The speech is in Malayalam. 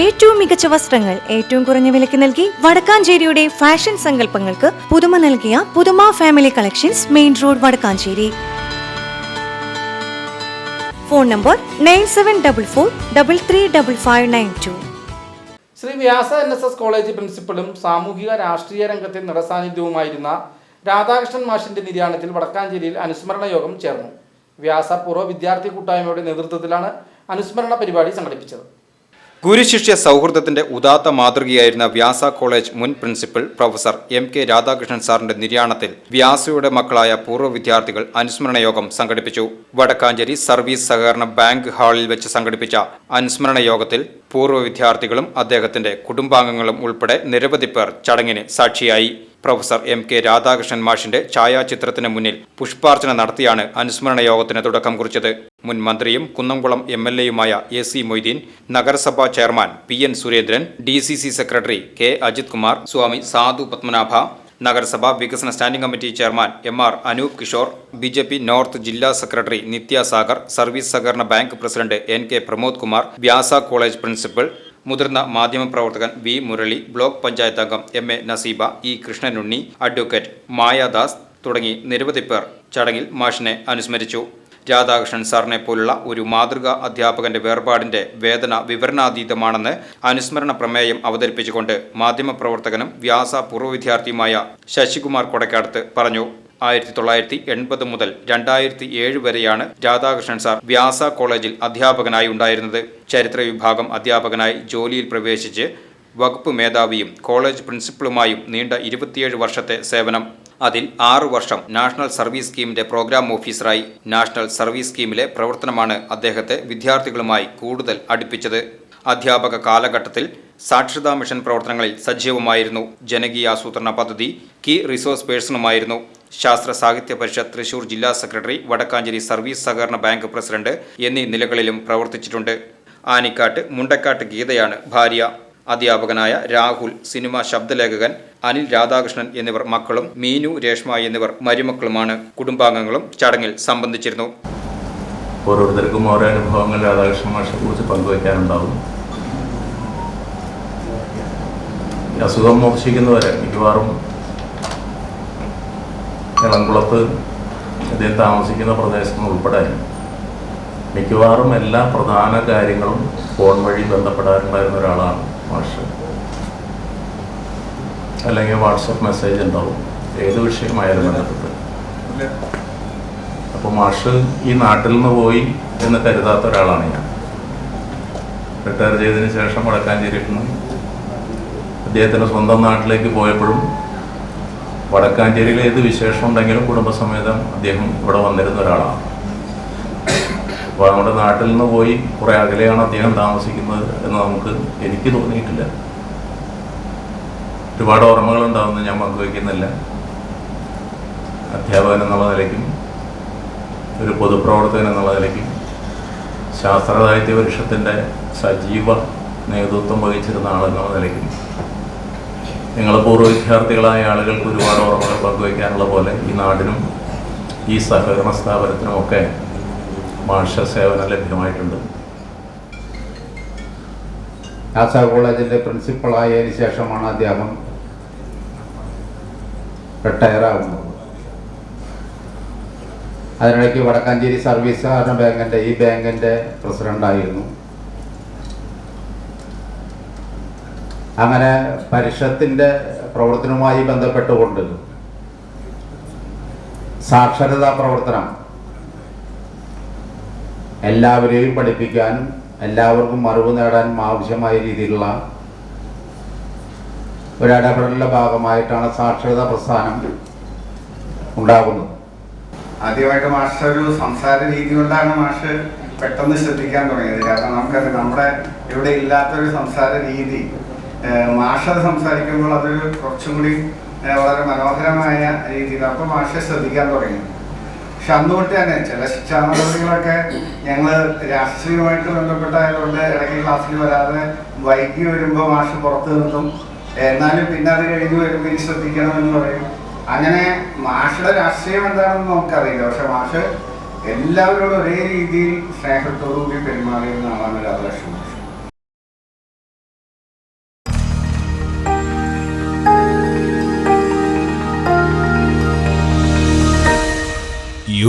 ഏറ്റവും മികച്ച വസ്ത്രങ്ങൾ ഏറ്റവും കുറഞ്ഞ വിലയ്ക്ക് നൽകി വടക്കാഞ്ചേരിയുടെ ഫാഷൻ സങ്കല്പങ്ങൾക്ക് പുതുമ നൽകിയ പുതുമ family collections main road Vadakkancheri. Phone number nine seven double four double three double five nine two Sree Vyasa N S S college പ്രിൻസിപ്പലും സാമൂഹിക രാഷ്ട്രീയ രംഗത്തെ നിറസാന്നിധ്യവുമായിരുന്ന രാധാകൃഷ്ണൻ മാഷിന്റെ നിര്യാണത്തിൽ വടക്കാഞ്ചേരിയിൽ അനുസ്മരണ യോഗം ചേർന്നു. വ്യാസ പൂർവ വിദ്യാർത്ഥി കൂട്ടായ്മയുടെ നേതൃത്വത്തിലാണ് അനുസ്മരണ പരിപാടി സംഘടിപ്പിച്ചത്. ഗുരുശിഷ്യ സൗഹൃദത്തിന്റെ ഉദാത്ത മാതൃകയായിരുന്ന വ്യാസ കോളേജ് മുൻ principal professor M K Radhakrishnan സാറിന്റെ നിര്യാണത്തിൽ വ്യാസയുടെ മക്കളായ പൂർവ വിദ്യാർത്ഥികൾ അനുസ്മരണ യോഗം സംഘടിപ്പിച്ചു. വടക്കാഞ്ചേരി സർവീസ് സഹകരണ ബാങ്ക് ഹാളിൽ വെച്ച് സംഘടിപ്പിച്ച അനുസ്മരണ യോഗത്തിൽ പൂർവ വിദ്യാർത്ഥികളും അദ്ദേഹത്തിന്റെ കുടുംബാംഗങ്ങളും ഉൾപ്പെടെ നിരവധി പേർ ചടങ്ങിന് സാക്ഷിയായി. പ്രൊഫസർ എം കെ രാധാകൃഷ്ണൻ മാഷിന്റെ ഛായാചിത്രത്തിന് മുന്നിൽ പുഷ്പാർച്ചന നടത്തിയാണ് അനുസ്മരണ യോഗത്തിന് തുടക്കം കുറിച്ചത്. മുൻ മന്ത്രിയും കുന്നംകുളം എം എൽ എയുമായ എ സി മൊയ്തീൻ നഗരസഭാ chairman P N Surendran D C C secretary K Ajith Kumar Swami Sadhu Padmanabha നഗരസഭാ വികസന standing committee chairman M R Anoop Kishore B J P north ജില്ലാ സെക്രട്ടറി നിത്യ സാഗർ സർവീസ് സഹകരണ bank president N K Pramod Kumar Vyasa college principal മുതിർന്ന മാധ്യമപ്രവർത്തകൻ വി മുരളി ബ്ലോക്ക് പഞ്ചായത്ത് അംഗം M A Naseeba E Krishnanunni advocate Mayadas തുടങ്ങി നിരവധി പേർ ചടങ്ങിൽ മാഷിനെ അനുസ്മരിച്ചു. രാധാകൃഷ്ണൻ സാറിനെ പോലുള്ള ഒരു മാതൃകാ അധ്യാപകന്റെ വേർപാടിന്റെ വേദന വിവരണാതീതമാണെന്ന് അനുസ്മരണ പ്രമേയം അവതരിപ്പിച്ചുകൊണ്ട് മാധ്യമപ്രവർത്തകനും വ്യാസ പൂർവ വിദ്യാർത്ഥിയുമായ ശശികുമാർ കൊടക്കാടത്ത് പറഞ്ഞു. ആയിരത്തി തൊള്ളായിരത്തി എൺപത് മുതൽ രണ്ടായിരത്തി ഏഴ് വരെയാണ് രാധാകൃഷ്ണൻ സാർ വ്യാസ കോളേജിൽ അധ്യാപകനായി ഉണ്ടായിരുന്നത്. ചരിത്ര വിഭാഗം അധ്യാപകനായി ജോലിയിൽ പ്രവേശിച്ച് വകുപ്പ് മേധാവിയും കോളേജ് പ്രിൻസിപ്പളുമായും നീണ്ട ഇരുപത്തിയേഴ് വർഷത്തെ സേവനം അതിൽ ആറു വർഷം നാഷണൽ സർവീസ് സ്കീമിന്റെ പ്രോഗ്രാം ഓഫീസറായി നാഷണൽ സർവീസ് സ്കീമിലെ പ്രവർത്തനമാണ് അദ്ദേഹത്തെ വിദ്യാർത്ഥികളുമായി കൂടുതൽ അടുപ്പിച്ചത്. അധ്യാപക കാലഘട്ടത്തിൽ സാക്ഷരതാ മിഷൻ പ്രവർത്തനങ്ങളിൽ സജീവമായിരുന്നു. ജനകീയാസൂത്രണ പദ്ധതി കീ റിസോഴ്സ് പേഴ്സണുമായിരുന്നു. ശാസ്ത്ര സാഹിത്യ പരിഷത്ത് തൃശൂർ ജില്ലാ സെക്രട്ടറി വടക്കാഞ്ചേരി സർവീസ് സഹകരണ ബാങ്ക് പ്രസിഡന്റ് എന്നീ നിലകളിലും പ്രവർത്തിച്ചിട്ടുണ്ട്. ആനിക്കാട്ട് മുണ്ടക്കാട്ട് ഗീതയാണ് ഭാര്യ. അധ്യാപകനായ രാഹുൽ സിനിമ ശബ്ദലേഖകൻ അനിൽ രാധാകൃഷ്ണൻ എന്നിവർ മക്കളും മീനു രേഷ്മ എന്നിവർ മരുമക്കളുമാണ്. കുടുംബാംഗങ്ങളും ചടങ്ങിൽ സംബന്ധിച്ചിരുന്നു. ഓരോരുത്തർക്കും ഓരോ അനുഭവങ്ങൾ രാധാകൃഷ്ണൻ മാഷെ കുറിച്ച് പങ്കുവയ്ക്കാനുണ്ടാവും. അസുഖം മോക്ഷിക്കുന്നവരെ മിക്കവാറും ഇളംകുളത്ത് അദ്ദേഹം താമസിക്കുന്ന പ്രദേശം ഉൾപ്പെടെ മിക്കവാറും എല്ലാ പ്രധാന കാര്യങ്ങളും ഫോൺ വഴി ബന്ധപ്പെടാറുണ്ടായിരുന്ന ഒരാളാണ്. മാഷ് അല്ലെങ്കിൽ വാട്സപ്പ് മെസ്സേജ് ഉണ്ടാവും. ഏത് വിഷയമായാലും ബന്ധപ്പെട്ട്. അപ്പോൾ മാഷ് ഈ നാട്ടിൽ നിന്ന് പോയി എന്ന് കരുതാത്ത ഒരാളാണ് ഞാൻ. റിട്ടയർ ചെയ്തതിന് ശേഷം വടക്കാൻ ചേരിക്കുന്നു അദ്ദേഹത്തിന്റെ സ്വന്തം നാട്ടിലേക്ക് പോയപ്പോഴും വടക്കാഞ്ചേരിയിൽ ഏത് വിശേഷം ഉണ്ടെങ്കിലും കുടുംബസമേതം അദ്ദേഹം ഇവിടെ വന്നിരുന്ന ഒരാളാണ്. അപ്പോൾ നമ്മുടെ നാട്ടിൽ നിന്ന് പോയി കുറേ അകലെയാണ് അദ്ദേഹം താമസിക്കുന്നത് എന്ന് നമുക്ക് എനിക്ക് തോന്നിയിട്ടില്ല. ഒരുപാട് ഓർമ്മകളുണ്ടാവുന്ന ഞാൻ പങ്കുവയ്ക്കുന്നില്ല അധ്യാപകൻ എന്നുള്ള നിലയ്ക്കും ഒരു പൊതുപ്രവർത്തകൻ എന്നുള്ള നിലയ്ക്കും ശാസ്ത്ര സാഹിത്യ പരിഷത്തിന്റെ സജീവ നേതൃത്വം വഹിച്ചിരുന്ന ആളെന്നുള്ള നിലയ്ക്കും നിങ്ങൾ പൂർവ വിദ്യാർത്ഥികളായ ആളുകൾക്ക് ഒരുപാട് ഓർമ്മകൾ പങ്കുവയ്ക്കാനുള്ള പോലെ ഈ നാടിനും ഈ സഹകരണ സ്ഥാപനത്തിനുമൊക്കെ മാഷ സേവനം ലഭ്യമായിട്ടുണ്ട്. നാസ കോളേജിന്റെ പ്രിൻസിപ്പളായതിനു ശേഷമാണ് അദ്ദേഹം റിട്ടയർ ആകുന്നത്. അതിനിടയ്ക്ക് വടക്കാഞ്ചേരി സർവീസ് സഹകരണ ബാങ്കിന്റെ ഈ ബാങ്കിന്റെ പ്രസിഡന്റായിരുന്നു അങ്ങനെ പരിഷത്തിന്റെ പ്രവർത്തനവുമായി ബന്ധപ്പെട്ടുകൊണ്ട് സാക്ഷരതാ പ്രവർത്തനം എല്ലാവരെയും പഠിപ്പിക്കാനും എല്ലാവർക്കും അറിവ് നേടാനും ആവശ്യമായ രീതിയിലുള്ള ഒരിടപെടലിന്റെ ഭാഗമായിട്ടാണ് സാക്ഷരതാ പ്രസ്ഥാനം ഉണ്ടാകുന്നത്. ആദ്യമായിട്ട് മാഷ ഒരു സംസാര രീതി കൊണ്ടാണ് മാഷ് പെട്ടെന്ന് ശ്രദ്ധിക്കാൻ തുടങ്ങിയത്. കാരണം നമുക്കത് നമ്മുടെ ഇവിടെ ഇല്ലാത്തൊരു സംസാര രീതി മാഷ സംസാരിക്കുമ്പോൾ അതൊരു കുറച്ചും കൂടി വളരെ മനോഹരമായ രീതിയിൽ അപ്പോൾ മാഷ ശ്രദ്ധിക്കാൻ തുടങ്ങി. പക്ഷെ അന്ന് തൊട്ട് തന്നെ ചില ശിക്ഷാ നടപടികളൊക്കെ ഞങ്ങൾ രാഷ്ട്രീയമായിട്ട് ബന്ധപ്പെട്ടായതുകൊണ്ട് ഇടയ്ക്ക് ക്ലാസ്സിൽ വരാതെ വൈകി വരുമ്പോൾ മാഷ് പുറത്ത് നിർത്തും. എന്നാലും പിന്നെ അത് കഴിഞ്ഞ് വരുമ്പോൾ ഇനി ശ്രദ്ധിക്കണം എന്ന് പറയും. അങ്ങനെ മാഷയുടെ രാഷ്ട്രീയം എന്താണെന്ന് നമുക്കറിയില്ല. പക്ഷെ മാഷ് എല്ലാവരോടും ഒരേ രീതിയിൽ സ്നേഹത്തോടു കൂടി പെരുമാറിയിരുന്ന ആളാണ് രാധാകൃഷ്ണൻ